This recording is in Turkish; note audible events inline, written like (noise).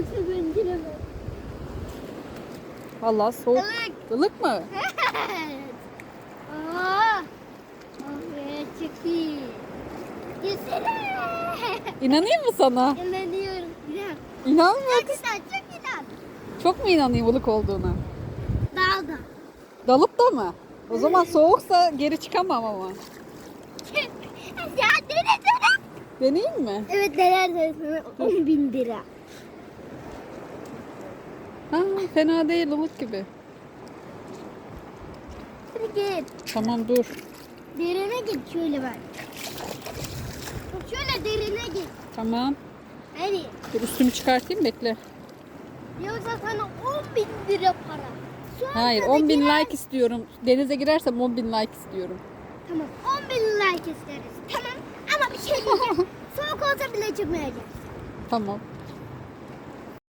Yoksa ben giremem. Vallahi soğuk. Ilık. Ilık mı? Evet. (laughs) Aa. Evet çok iyi. Gitsene. İnanayım mı sana? İnanıyorum. Güzel. İnanmıyor Çok kız. güzel çok güzel. Çok mu inanayım ılık olduğuna? Daha da. Dalıp da mı? O zaman soğuksa geri çıkamam ama. (laughs) ya denesene. Deneyeyim mi? Evet dener sana 10 bin lira. Ha, fena değil ılık gibi. Hadi git. Tamam dur. Derine git şöyle bak. Bak Şöyle derine git. Tamam. Hadi. Dur üstümü çıkartayım bekle. Yoksa sana 10 bin lira para. Şu Hayır arkadaki 10 bin yer- like istiyorum. Denize girersem 10 bin like istiyorum. Tamam 10 bin like isteriz. Tamam ama bir şey diyeceğim. (laughs) Soğuk olsa bile çıkmayacağız. Tamam.